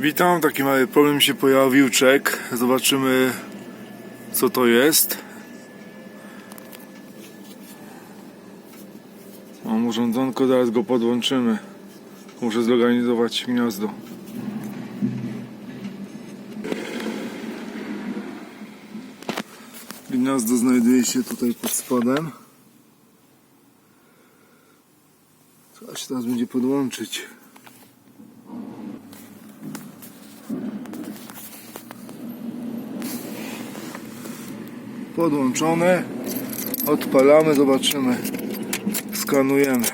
Witam, taki mały problem się pojawił, czek. Zobaczymy co to jest. Mam urządzonko, zaraz go podłączymy. Muszę zorganizować gniazdo. Gniazdo znajduje się tutaj pod spodem. Trzeba się teraz będzie podłączyć. Podłączone. Odpalamy, zobaczymy. Skanujemy.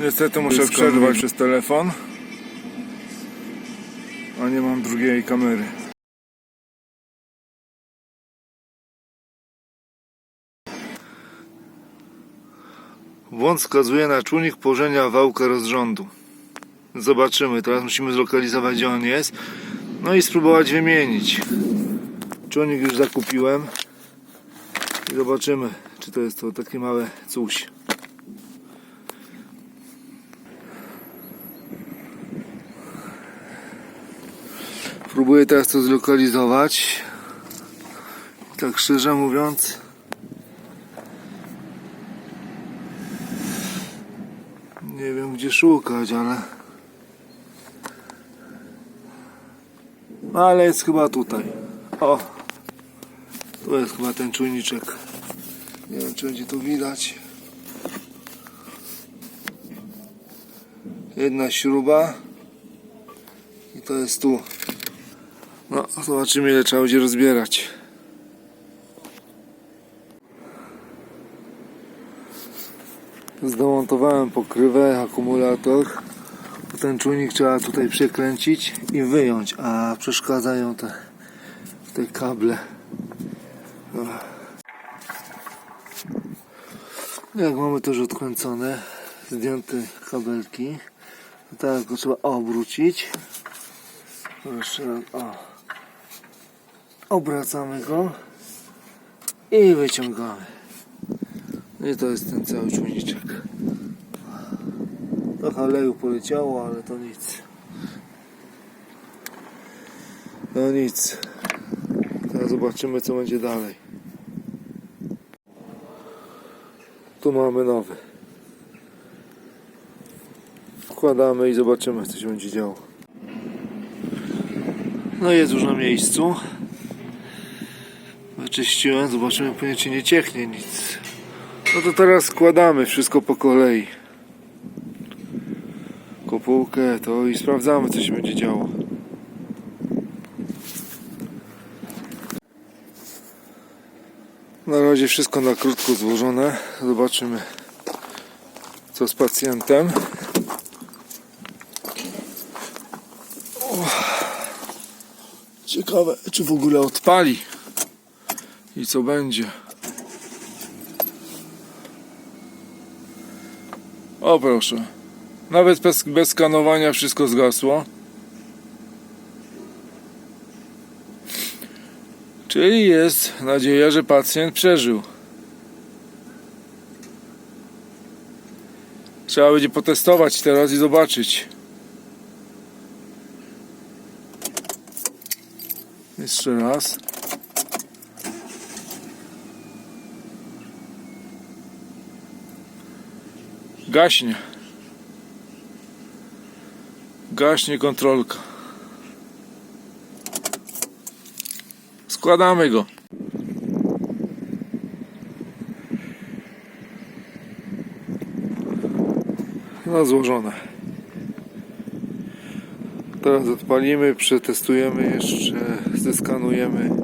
Niestety muszę przerwać przez telefon a nie mam drugiej kamery. Błąd wskazuje na czujnik położenia wałka rozrządu. Zobaczymy, teraz musimy zlokalizować gdzie on jest. No i spróbować wymienić. Czujnik już zakupiłem. I zobaczymy, czy to jest to takie małe coś. Próbuję teraz to zlokalizować. Tak szczerze mówiąc. Nie wiem gdzie szukać, ale. Ale jest chyba tutaj. O! Tu jest chyba ten czujniczek. Nie wiem czy będzie to widać. Jedna śruba. I to jest tu. No, zobaczymy ile trzeba będzie rozbierać. Zdemontowałem pokrywę, akumulator. Ten czujnik trzeba tutaj przekręcić i wyjąć, a przeszkadzają te, te kable. No. Jak mamy to już odkręcone, zdjęte kabelki, to teraz go trzeba obrócić. Jeszcze raz, o. Obracamy go i wyciągamy. No I to jest ten cały czujniczek. Trochę oleju poleciało, ale to nic. No nic. Teraz zobaczymy co będzie dalej. Tu mamy nowy. Wkładamy i zobaczymy co się będzie działo. No jest już na miejscu. Wyczyściłem, zobaczymy pewnie czy nie ciechnie nic. No to teraz składamy wszystko po kolei. Kopułkę to i sprawdzamy co się będzie działo. Na razie wszystko na krótko złożone. Zobaczymy co z pacjentem. Ciekawe, czy w ogóle odpali i co będzie. O proszę. Nawet bez, bez skanowania wszystko zgasło. Czyli jest nadzieja, że pacjent przeżył. Trzeba będzie potestować teraz i zobaczyć. Jeszcze raz. Gaśnie. Gaśnie kontrolka. Składamy go. No złożone. Teraz odpalimy, przetestujemy jeszcze, zeskanujemy